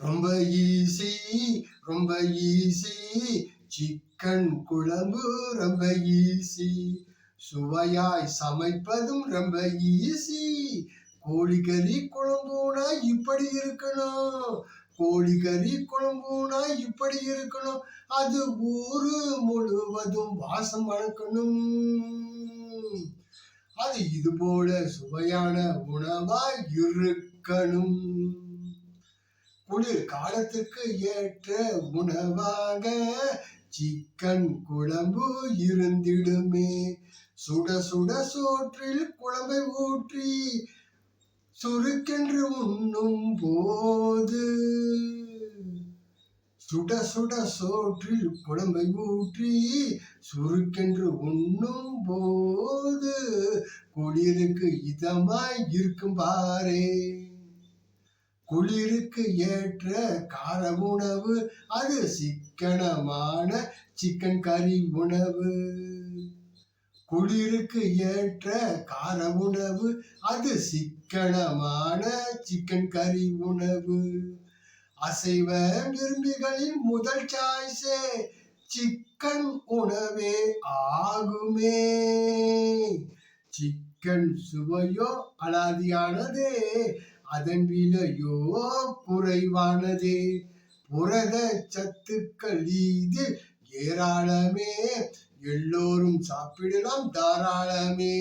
ரொம்ப ஈஸி ரொம்ப easy chicken குழம்பு ரொம்ப ஈஸி சுவையாய் சமைப்பதும் ரொம்ப ஈஸி கோழிக்கறி குழம்புனா இப்படி இருக்கணும். கோழிக்கறி குழம்புனா இப்படி இருக்கணும். அது ஊரு முழுவதும் வாசம் வளர்க்கணும். அது இது போல சுவையான உணவாய் இருக்கணும். குளிர் காலத்துக்கு ஏற்ற உணவாக சிக்கன் குழம்பு இருந்திடுமே. சுட சுட சோற்றில் குழம்பை ஊற்றி சுருக்கென்று உண்ணும் போது. சுட சுட சோற்றில் குழம்பை ஊற்றி சுருக்கென்று உண்ணும் போது. குளிருக்கு இதமாய் இருக்கும் பாரே குளிருக்கு ஏற்ற கார உணவு அது சிக்கனமான சிக்கன் கறி உணவு. குளிருக்கு ஏற்ற கார உணவு அது சிக்கனமான சிக்கன் கறி உணவு. அசைவ விரும்பிகளின் முதல் சாய்ஸே சிக்கன் உணவே ஆகுமே. சிக்கன் சுவையோ அலாதியானதே அதன் விலையோ குறைவானதே புரத சத்துக்கள் இது ஏராளமே. எல்லோரும் சாப்பிடலாம் தாராளமே.